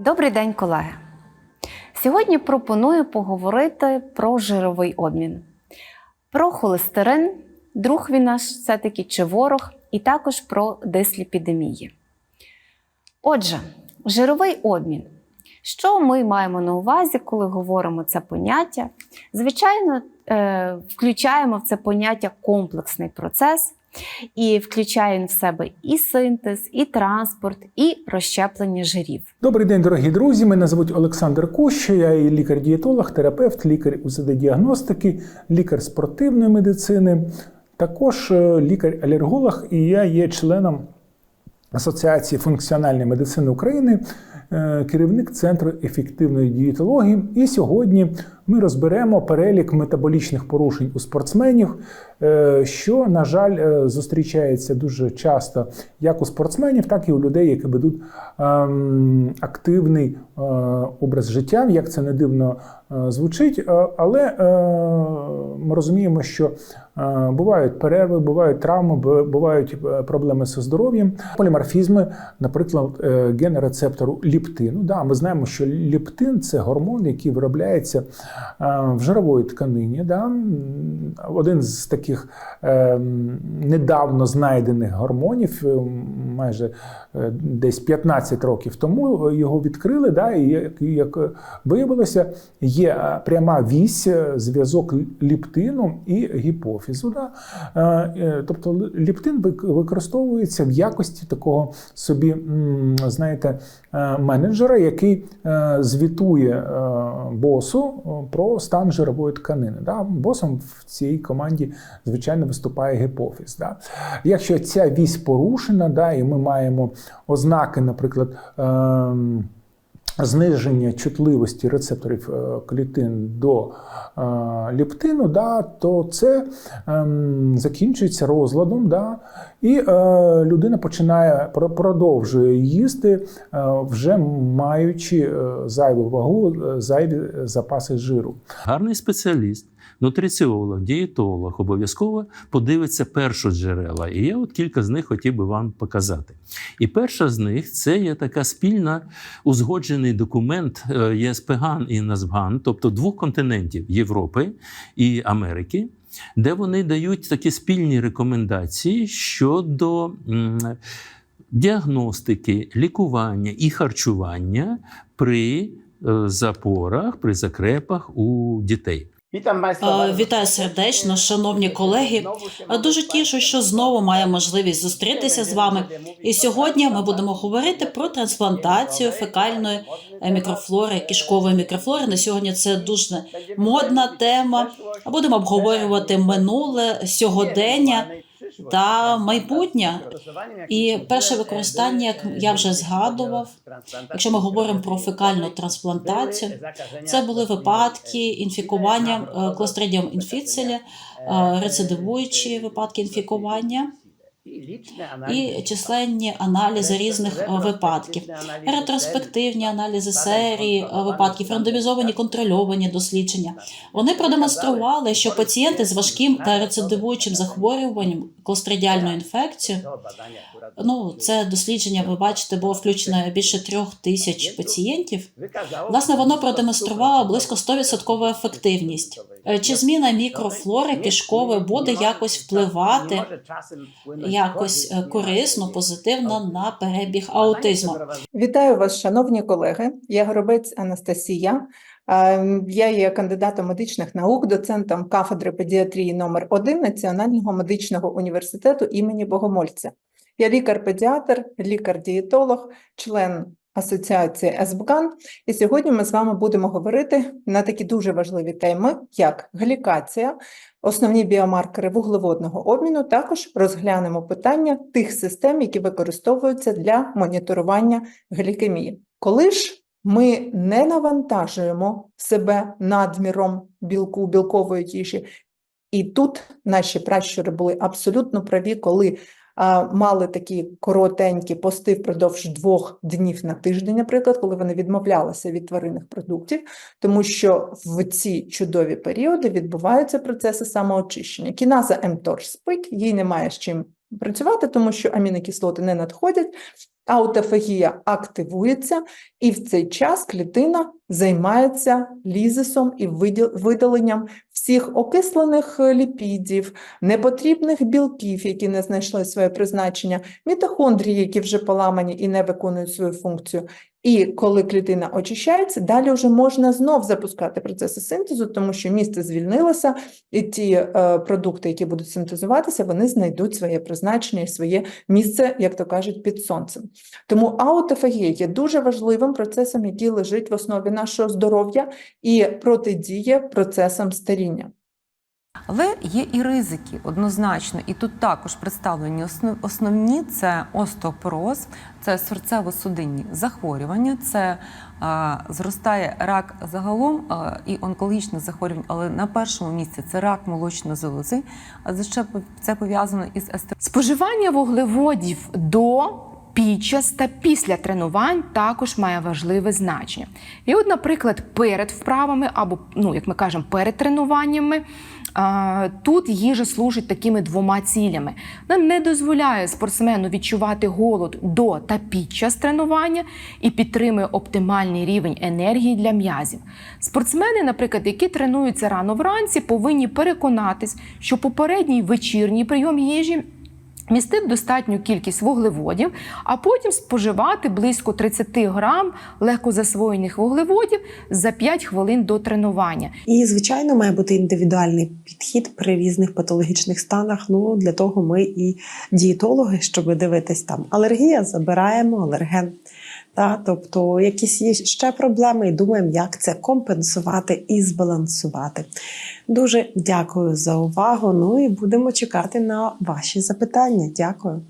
Добрий день, колеги. Сьогодні пропоную поговорити про жировий обмін, про холестерин, друг він наш все-таки чи ворог, і також про дисліпідемії. Отже, жировий обмін. Що ми маємо на увазі, коли говоримо це поняття? Звичайно, е, включаємо в це поняття комплексний процес, і включає він в себе і синтез, і транспорт, і розщеплення жирів. Добрий день, дорогі друзі. Мене звуть Олександр Куща. Я є лікар-дієтолог, терапевт, лікар УЗД-діагностики, лікар спортивної медицини, також е, лікар-алерголог, і я є членом Асоціації функціональної медицини України, е, керівник Центру ефективної дієтології. І сьогодні ми розберемо перелік метаболічних порушень у спортсменів, е, що, на жаль, е, зустрічається дуже часто як у спортсменів, так і у людей, які ведуть ем, активний е, образ життя, як це не дивно звучить. Але ми розуміємо, що бувають перерви, бувають травми, бувають проблеми зі здоров'ям, поліморфізми, наприклад, е, ген рецептору ліптину. Да, ми знаємо, що ліптин це гормон, який виробляється в жирової тканині. Да? Один з таких е, недавно знайдених гормонів, е, майже е, десь 15 років тому його відкрили. Да? І як, виявилося, є е, пряма вісь, е, зв'язок ліптину і гіпофізу. Да? Е, е, Тобто ліптин використовується в якості такого собі, знаєте, е, менеджера, який е, звітує е, босу е, про стан жирової тканини. Да? Босом в цій команді, звичайно, виступає гіпофіз. Да? Якщо ця вісь порушена, да, і ми маємо ознаки, наприклад, ем, зниження чутливості рецепторів е, клітин до е, ліптину, да, то це ем, закінчується розладом, да, і е, людина починає продовжує їсти, е, вже маючи е, зайву вагу, зайві запаси жиру. Гарний спеціаліст, нутриціолог, дієтолог обов'язково подивиться першоджерела. І я от кілька з них хотів би вам показати. І перша з них це є така спільна узгоджений документ е, ЄСПГАН і НАЗБГАН, тобто двох континентів Європи і Америки. Де вони дають такі спільні рекомендації щодо діагностики, лікування і харчування при е, запорах, при закрепах у дітей. Вітаю сердечно, шановні колеги. Дуже тішу, що знову маю можливість зустрітися з вами. І сьогодні ми будемо говорити про трансплантацію фекальної е, мікрофлори, кишкової мікрофлори. На сьогодні це дуже модна тема. Будемо обговорювати минуле, сьогодення та майбутнє. І перше використання, як я вже згадував, якщо ми говоримо про фекальну трансплантацію, це були випадки інфікування е, клостридіум інфіцелі, е, рецидивуючі випадки інфікування і численні аналізи різних е, випадків, ретроспективні аналізи серії е, випадків, рандомізовані контрольовані дослідження. Вони продемонстрували, що пацієнти з важким та рецидивуючим захворюванням клостридіальною інфекцією Ну, це дослідження, ви бачите, було включено більше трьох тисяч пацієнтів. Власне, воно продемонструвало близько 100% ефективність. Е, Чи зміна мікрофлори кишкової буде якось впливати якось е, корисно, позитивно на перебіг аутизму? Вітаю вас, шановні колеги. Я Горобець Анастасія. Е, Я є кандидатом медичних наук, доцентом кафедри педіатрії номер 1 Національного медичного університету імені Богомольця. Я лікар-педіатр, лікар-дієтолог, член Асоціації СБГАН. І сьогодні ми з вами будемо говорити на такі дуже важливі теми, як глікація, основні біомаркери вуглеводного обміну. Також розглянемо питання тих систем, які використовуються для моніторування глікемії. Коли ж ми не навантажуємо себе надміром білку білкової їжі, і тут наші пращури були абсолютно праві, коли мали такі коротенькі пости впродовж двох днів на тиждень, наприклад, коли вони відмовлялися від тваринних продуктів, тому що в ці чудові періоди відбуваються процеси самоочищення. Кіназа МТОР спить, їй немає з чим працювати, тому що амінокислоти не надходять. аутофагія активується, і в цей час клітина займається лізисом і видаленням всіх окислених е, ліпідів, непотрібних білків, які не знайшли своє призначення, мітохондрії, які вже поламані і не виконують свою функцію. І коли клітина очищається, далі вже можна знов запускати процеси синтезу, тому що місце звільнилося, і ті е, продукти, які будуть синтезуватися, вони знайдуть своє призначення і своє місце, як то кажуть, під сонцем. Тому аутофагія є дуже важливим процесом, який лежить в основі нашого здоров'я і протидіє процесам старіння. Але є і ризики однозначно, і тут також представлені основні це остеопороз, це серцево-судинні захворювання, це а, зростає рак загалом а, і онкологічне захворювання, але на першому місці це рак молочної залози. А це пов'язано із естетичним Споживання вуглеводів до під час та після тренувань також має важливе значення. І от, наприклад, перед вправами або, ну, як ми кажемо, перед тренуваннями. Тут їжа служить такими двома цілями. Вона не дозволяє спортсмену відчувати голод до та під час тренування і підтримує оптимальний рівень енергії для м'язів. Спортсмени, наприклад, які тренуються рано вранці, повинні переконатись, що попередній вечірній прийом їжі містив достатню кількість вуглеводів, а потім споживати близько 30 грам легкозасвоєних вуглеводів за 5 хвилин до тренування. І, звичайно, має бути індивідуальний підхід при різних патологічних станах. Ну для того ми і дієтологи, щоб дивитись там. Алергія забираємо алерген. Та, тобто якісь є ще проблеми, і думаємо, як це компенсувати і збалансувати. Дуже дякую за увагу. Ну і будемо чекати на ваші запитання. Дякую.